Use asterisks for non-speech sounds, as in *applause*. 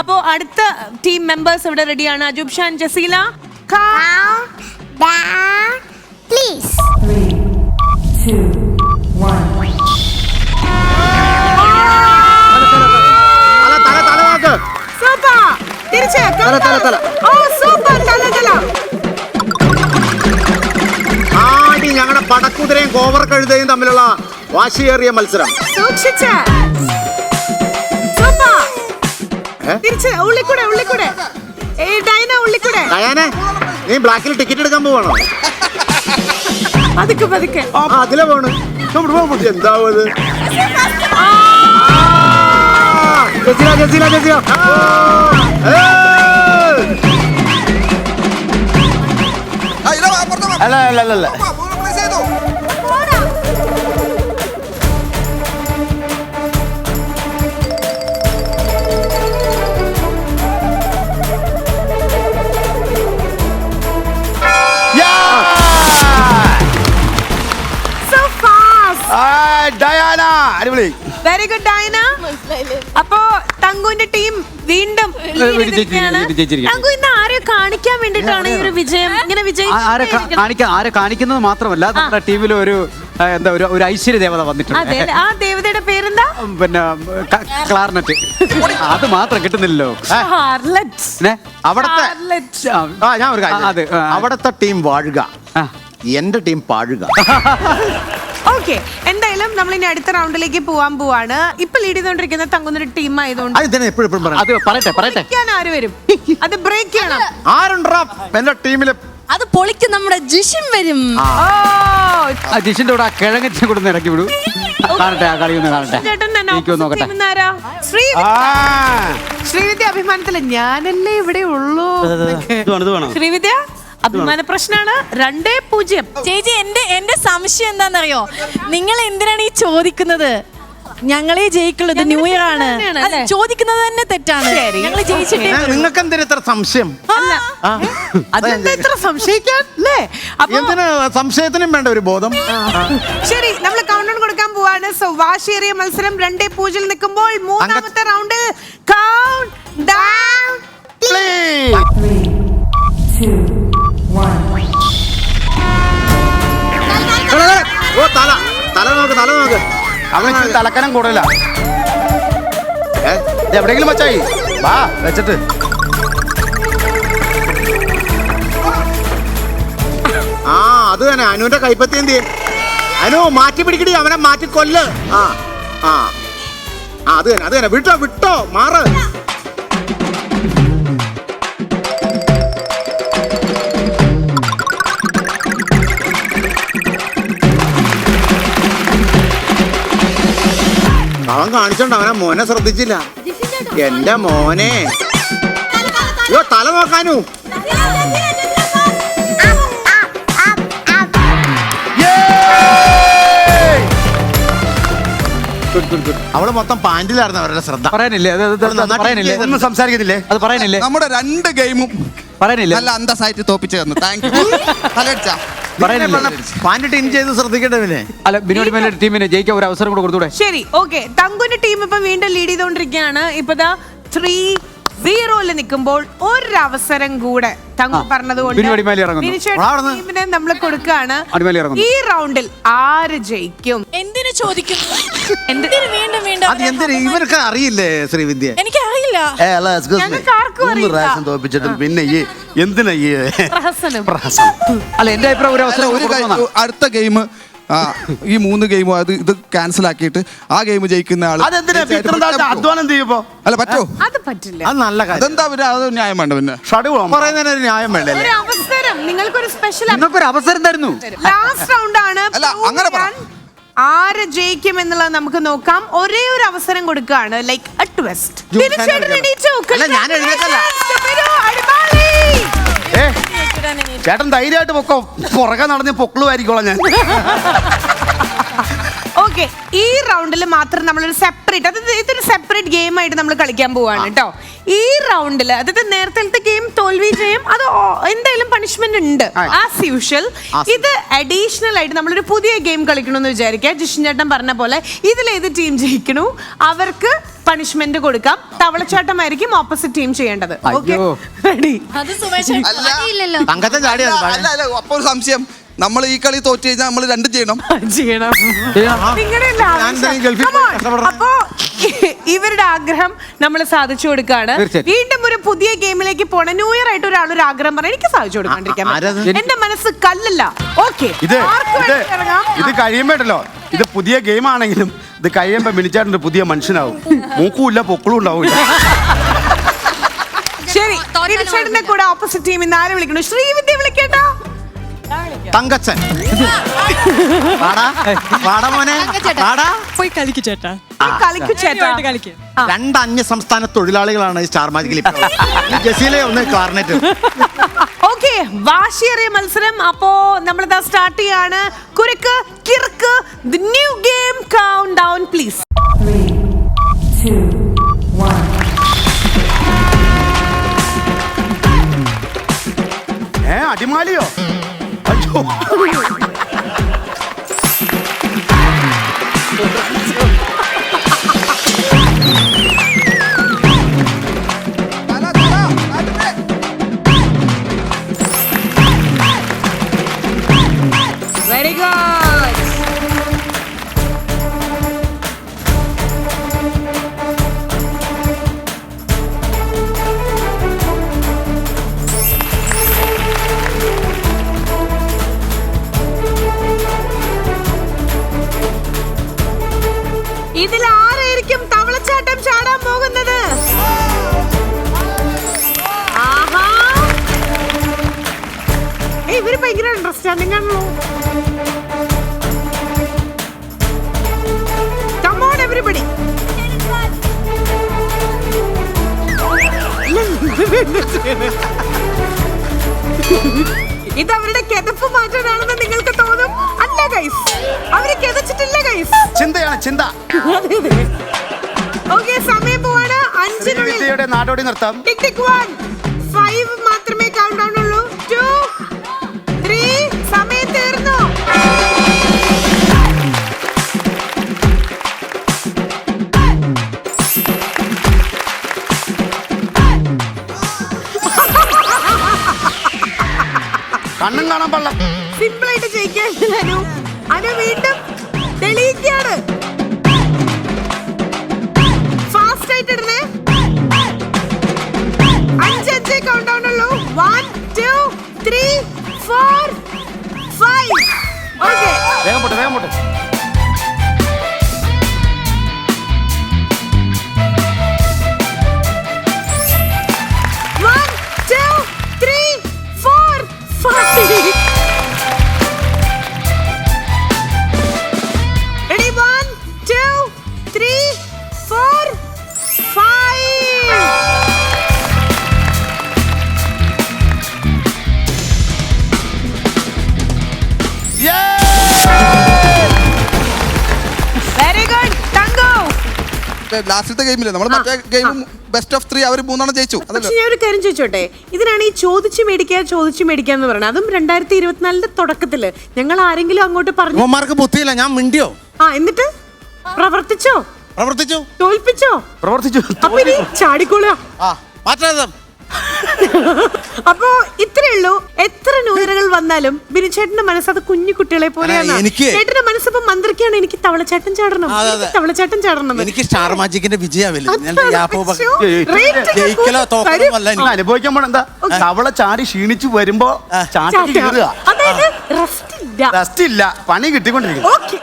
അപ്പോ അടുത്ത team members ഇവിടെ റെഡിയാണ് അജുബ് ഷാൻ ജസീല please. തല തല തല ആടി ഞങ്ങളുടെ പടക്കുതിരയും കോവർ കഴുതയും തമ്മിലുള്ള വാശിയേറിയ മത്സരം. സൂക്ഷിച്ച്? തിരിച്ച് ഉള്ളിക്കൂടെ ഉള്ളിക്കൂടെ. ഏയ് ഡൈന ഉള്ളിക്കൂടെ. കയാനെ നീ ബ്ലാക്കിൽ ടിക്കറ്റ് എടുക്കാൻ പോവാണോ? പതുക്കെ പതുക്കെ. ആ അതിലെ പോണ്. നമ്മുടെ പോകാൻ പറ്റും. എന്താവും അത്? ആ, ജസീല ജസീല ജസീല ഏ! അല്ല അല്ല അല്ല അല്ല. ഡയാന അടിപൊളി. വെരി ഗുഡ് ഡയാന അപ്പോ തങ്കുവിന്റെ ടീം വീണ്ടും lead വിജയിച്ചിരിക്കുന്നു, ചെയ്തിരിക്കുകയാണ്. വിജയിച്ചിരിക്കുന്നു. തങ്കു ഇന്ന് ആരെ കാണിക്കാൻ വേണ്ടിട്ടാണ് ഈ ഒരു വിജയം ഇങ്ങനെ ആ- ആരെ കാ- വിജയിച്ചു കാണിക്കാൻ ആരെ കാണിക്കുന്നത് മാത്രമല്ല നമ്മുടെ ടീമിൽ ഒരു ആ, എന്താ ഒരു ഒരു ഐശ്വര്യ ദേവത വന്നിട്ടുണ്ട്. അതെ. ആ ദേവതയുടെ പേരെന്താ? ഉം, പിന്നെ ക- ക്ലാർനെറ്റ്. അത് മാത്രം കിട്ടുന്നില്ലല്ലോ. ഹാർലറ്റ് പിന്നെ അവിടത്തെ ഹാർലറ്റ് ആ ഞാൻ ഒരു കാര്യം ആ, അതെ, ആ. അവിടത്തെ ടീം വാഴുക. ആ. എന്റെ ടീം പാഴുക. *laughs* ഓക്കെ എന്തായാലും നമ്മൾ ഇനി അടുത്ത റൗണ്ടിലേക്ക് പോവാൻ പോവാണ്. ഇപ്പൊ ലീഡ് ചെയ്തോണ്ടിരിക്കുന്ന തങ്കുന്നൊരു ടീം ആയതുകൊണ്ട് അത് തന്നെ എപ്പോഴും എപ്പോഴും പറയാം അത് പറയട്ടെ പറയട്ടെ. ആര് വരും? അത് ബ്രേക്ക് ചെയ്യണം. ആരുണ്ടാ എന്റെ ടീമിൽ അത് പൊളിക്ക് നമ്മുടെ ജിഷിൻ വരും. ഓ ആ ജിഷിന്റെ കൂടെ ആ കിഴങ്ങച്ചിനെ കൂടെ ഒന്ന് ഇറക്കി വിടൂ. കാണട്ടെ ആ കളി ഒന്ന് കാണട്ടെ. ചേട്ടൻ തന്നെ എനിക്ക് ഒന്ന് opposite നോക്കട്ടെ. team ന്ന് ആരാ? ശ്രീ ശ്രീവിദ്യ അഭിമാനത്തിൽ ഞാനല്ലേ ഇവിടെ ഉള്ളൂ. ശ്രീവിദ്യ? അഭിമാന പ്രശ്നമാണ് രണ്ടേ പൂജ്യം. ചേച്ചി എന്റെ എന്റെ സംശയം എന്താണെന്നറിയോ? നിങ്ങൾ എന്തിനാണ് ഈ ചോദിക്കുന്നത്? ഞങ്ങളെ ജയിക്കുള്ളത് ന്യൂ ഇയർ ആണ്. അല്ല, ചോദിക്കുന്നത് തന്നെ തെറ്റാണ്. ഞങ്ങൾ ജയിച്ചിട്ടേ നിങ്ങൾക്ക് എന്തിനാ ഇത്ര സംശയം? അല്ല. അതെന്താ ഇത്ര സംശയിക്കാൻ? അല്ലേ അപ്പൊ എന്തിനാ സംശയത്തിനും വേണ്ട ഒരു ബോധം? ശരി നമ്മൾ കൗണ്ട് ഡൗൺ കൊടുക്കാൻ പോവാണ്. സോ വാശിയേറിയ മത്സരം രണ്ടേ പൂജ്യം നിൽക്കുമ്പോൾ മൂന്നാമത്തെ റൗണ്ടിൽ കൗണ്ട് ഡൗൺ ഓ തല തല നോക്ക് തല നോക്ക്. തലക്കനം കൂടുതല. എവിടെങ്കിലും എവിടെയെങ്കിലും വെച്ചായി? വാ വെച്ചിട്ട്. ആ അത് തന്നെ. അനുവിന്റെ കൈപ്പത്തി എന്ത് ചെയ്യും? അനു മാറ്റി പിടിക്കടി അവനെ മാറ്റി കൊല്ല്. ആ. ആ, അത് തന്നെ അത് തന്നെ. വിട്ടോ വിട്ടോ മാറ്. അവൻ കാണിച്ചോണ്ട് അവനെ മോനെ ശ്രദ്ധിച്ചില്ല. എന്റെ മോനെ. അയ്യോ തല നോക്കാനു. അവൾ മൊത്തം പാൻറിലായിരുന്നു അവരുടെ ശ്രദ്ധ. പറയാനില്ലേ? അത് അത് അത് അത് പറയാനില്ലേ? ഒന്നും സംസാരിക്കുന്നില്ലേ അത് പറയാനില്ലേ? നമ്മുടെ രണ്ട് ഗെയിമും പറയാനില്ല? നല്ല അന്തസ്സായിട്ട് തോപ്പിച്ചു തന്നു. താങ്ക് യു തലടിച്ചാ പാന്റ് ടീം ചെയ്ത് ശ്രദ്ധിക്കട്ടെ പിന്നെ അല്ല ബിനോടി മേലെ ടീമിന് ജയിക്കാൻ ഒരു അവസരം കൂടെ കൊടുത്തൂടെ? ശരി ഓക്കെ. തങ്കുന്റെ ടീം ഇപ്പൊ വീണ്ടും ലീഡ് ചെയ്തുകൊണ്ടിരിക്കുകയാണ്. ഇപ്പതാ ത്രീ സീറോയിൽ നിൽക്കുമ്പോൾ ഒരവസരം കൂടെ തങ്ങൾ പറഞ്ഞതുകൊണ്ട് ബിനു അടിമാലി ഇറങ്ങുന്നു. ബിനുചേട്ടൻ അവിടുന്ന്. ടീമിനെ നമ്മൾ കൊടുക്കുകയാണ് അടിമാലി ഇറങ്ങുന്നു. ഈ റൗണ്ടിൽ ആര് ജയിക്കും എന്തിനു ചോദിക്കുന്നു എന്തിനു വീണ്ടും വീണ്ടും അത് എന്തിനാ ഇവർക്ക് അറിയില്ലേ ശ്രീവിദ്യ എനിക്കറിയില്ല ഏ, അല്ല, excuse me. ഞങ്ങൾക്ക് ആർക്കും മൂന്ന് അറിയില്ല. പ്രാവശ്യം പിന്നെ ഈ എന്തിനാ ഈ പ്രഹസനം *laughs* അല്ല എന്റെ അഭിപ്രായം ഒരു അവസരം ഒരു കൊടുക്കണം ഗെയിം- അടുത്ത ഗെയിം ഈ മൂന്ന് ഗെയിമും അത് ഇത് ക്യാൻസൽ ആക്കിയിട്ട് ആ ഗെയിം ജയിക്കുന്ന ആൾ അതെന്തിനാ? ഇപ്പൊ ഇത്രയും താഴ്ച അധ്വാനം ചെയ്യുമ്പോ? അല്ല പറ്റോ? അത് പറ്റില്ല. അത് നല്ല കാര്യം. അതെന്താ അത് ന്യായം വേണ്ട പിന്നെ. പറയുന്നതിന് ഒരു ന്യായം വേണ്ടേ ഒരു അവസരം. നിങ്ങൾക്കൊരു സ്പെഷ്യൽ നിങ്ങൾക്കൊരു അവസരം തരുന്നു. ലാസ്റ്റ് റൗണ്ട് ആണ്. അല്ല, അങ്ങനെ പറ. ചെയ്യാൻ ആര് ജയിക്കും എന്നുള്ളത് നമുക്ക് നോക്കാം. ഒരേ ഒരു അവസരം കൊടുക്കുകയാണ്. ലൈക്ക് എ ട്വിസ്റ്റ് അല്ല, ഞാൻ എഴുന്നേറ്റല്ല. ഏ ചേട്ടൻ ധൈര്യമായിട്ട് പൊക്കോ. പുറകെ നടന്ന് പൊക്കളുമായിരിക്കോളാം ഞാൻ. ഓക്കെ ഈ റൗണ്ടിൽ മാത്രം നമ്മളൊരു സെപ്പറേറ്റ് അതായത് ഇതൊരു സെപ്പറേറ്റ് ഗെയിം ആയിട്ട് നമ്മൾ കളിക്കാൻ പോവാണ് കേട്ടോ ഈ റൗണ്ടിൽ അതായത് നേരത്തെ ഗെയിം തോൽവി ചെയ്യും അത് എന്തായാലും പണിഷ്മെന്റ് ഉണ്ട്. ആസ് യൂഷ്വൽ ഇത് അഡീഷണൽ ആയിട്ട് നമ്മളൊരു പുതിയ ഗെയിം കളിക്കണമെന്ന് വിചാരിക്കുക. ജിഷൻ ചേട്ടൻ പറഞ്ഞ പോലെ ഇതിലേത് ടീം ജയിക്കണു? അവർക്ക് പണിഷ്മെന്റ് കൊടുക്കാം. തവളച്ചാട്ടമായിരിക്കും ഓപ്പോസിറ്റ് ടീം ചെയ്യേണ്ടത്. ഓക്കെ അയ്യോ. റെഡി അത് സുമേഷ് അല്ല. തങ്കത്തെ അല്ല അല്ല അപ്പൊ ഒരു സംശയം. നമ്മൾ ഈ കളി തോറ്റു കഴിഞ്ഞാൽ നമ്മൾ രണ്ടും ചെയ്യണം. ചെയ്യണം. നിങ്ങളുടെ എല്ലാ ആവശ്യം. ഗൾഫിൽ Come പോയി ഇവരുടെ ആഗ്രഹം നമ്മൾ സാധിച്ചു കൊടുക്കാണ്. വീണ്ടും പുതിയ ഗെയിമിലേക്ക് പോണ ന്യൂ ഇയർ ആയിട്ട് ഒരാൾ ഒരു ആഗ്രഹം പറഞ്ഞു എനിക്ക് സാധിച്ചു കൊടുക്കാണ്ടിരിക്കാൻ ആ, എന്റെ മനസ്സ് കല്ലല്ല. ഓക്കെ ഇത് ഇത് ഇത് കഴിയുമ്പോട്ടല്ലോ ഇത് പുതിയ ഗെയിം ആണെങ്കിലും ഇത് കഴിയുമ്പോ വിളിച്ചാട്ടുണ്ട് പുതിയ മനുഷ്യനാവും. മൂക്കുമില്ല പൊക്കളും ഉണ്ടാവില്ല. ശരി തിരിച്ചേട്ടന്റെ കൂടെ ഓപ്പോസിറ്റ് ടീം ഇന്ന് ആരെ വിളിക്കണു ശ്രീവിദ്യ വിളിക്കേട്ടോ. തങ്കച്ചൻ. വാടാ വാടാ മോനെ വാടാ. പോയി കളിക്ക് ചേട്ടാ. കളിക്കു ചേട്ടാ. കളിക്കും. രണ്ട് അന്യ സംസ്ഥാന തൊഴിലാളികളാണ് ഈ സ്റ്റാർ മാജിക്കിൽ ഇപ്പോൾ. ഈ *laughs* ജസീലെ ഒന്ന് ക്ലാർനെറ്റ് ഓക്കെ വാശിയേറിയ മത്സരം. അപ്പോ നമ്മളിതാ സ്റ്റാർട്ട് ചെയ്യാണ്. കുരുക്ക് കിർക്ക് the new game countdown please ഏ അടിമാലിയോ? അയ്യോ. വെരി ഗുഡ് ഇതിൽ ആരായിരിക്കും തവളച്ചാട്ടം ചാടാൻ പോകുന്നത്? ഇവർ ഭയങ്കര അണ്ടർസ്റ്റാൻഡിംഗ് ആണല്ലോ Come on, everybody. ഇത് അവരുടെ കിതപ്പ് മാറ്റാനാണെന്ന് നിങ്ങൾക്ക് തോന്നും? അല്ല ഗൈസ് അവർ കിതച്ചിട്ടില്ല ഗൈസ് ചിന്തയാണ് ചിന്ത. ഓക്കെ സമയം പോവാണ്. അഞ്ചിനുള്ളിൽ. നാടോടി ടിക് ടിക് വൺ ഫൈവ് കണ്ണും കാണാൻ പാടില്ല. സിമ്പിൾ ആയിട്ട് ജയിക്കാൻ അനു അനു വീണ്ടും തെളിയിക്കാണ്. ഫാസ്റ്റ് ആയിട്ട് ഇടണേ അഞ്ചഞ്ചേ കൗണ്ട് ഡൗൺ ഉള്ളൂ. One two three four five okay വേഗം പോട്ടെ വേഗം പോട്ടെ. ലാസ്റ്റത്തെ ഗെയിമില്ലേ നമ്മൾ മറ്റേ ഗെയിം ബെസ്റ്റ് ഓഫ് ത്രീ അവർ മൂന്നെണ്ണം ജയിച്ചു. അതല്ലോ? പക്ഷെ ഞാൻ ഒരു കാര്യം ചോദിച്ചോട്ടെ? ഇതിനാണ് ഈ ചോദിച്ചു മേടിക്കുക ചോദിച്ചു മേടിക്കുക എന്ന് പറയുന്നത്. അതും രണ്ടായിരത്തി ഇരുപത്തിനാലിന്റെ തുടക്കത്തിൽ. ഞങ്ങൾ ആരെങ്കിലും അങ്ങോട്ട് പറഞ്ഞു ഉമ്മമാർക്ക് ബുദ്ധിയില്ല ഞാൻ മിണ്ടിയോ? ആ എന്നിട്ട്? പ്രവർത്തിച്ചോ? പ്രവർത്തിച്ചു. തോൽപ്പിച്ചോ? പ്രവർത്തിച്ചു. അപ്പൊ ഇനി ചാടിക്കോളുക. ആ മാറ്റാതെ *laughs* അപ്പോ ഇത്രേ ഉള്ളൂ. എത്ര നൂതനകൾ വന്നാലും ബിനുചേട്ടന്റെ മനസ്സ് അത് കുഞ്ഞു കുട്ടികളെ പോലെയാണ്. എനിക്ക് ചേട്ടന്റെ മനസ്സിപ്പോ മന്ത്രിക്കാണ് എനിക്ക് തവളച്ചാട്ടൻ ചാടണം. അതെ, അതെ. എനിക്ക് തവളച്ചാട്ടം ചാടണം. എനിക്ക് സ്റ്റാർ മാജിക്കിന്റെ വിജയമില്ല അനുഭവിക്കാൻ പോണ എന്താ? തവള ചാടി ക്ഷീണിച്ചു വരുമ്പോ ചാട്ടി ചാട്ടം. കീറുക അതായത് റെസ്റ്റ് ഇല്ല. റെസ്റ്റ് ഇല്ല. പണി കിട്ടിക്കൊണ്ടിരിക്കും ഓക്കെ.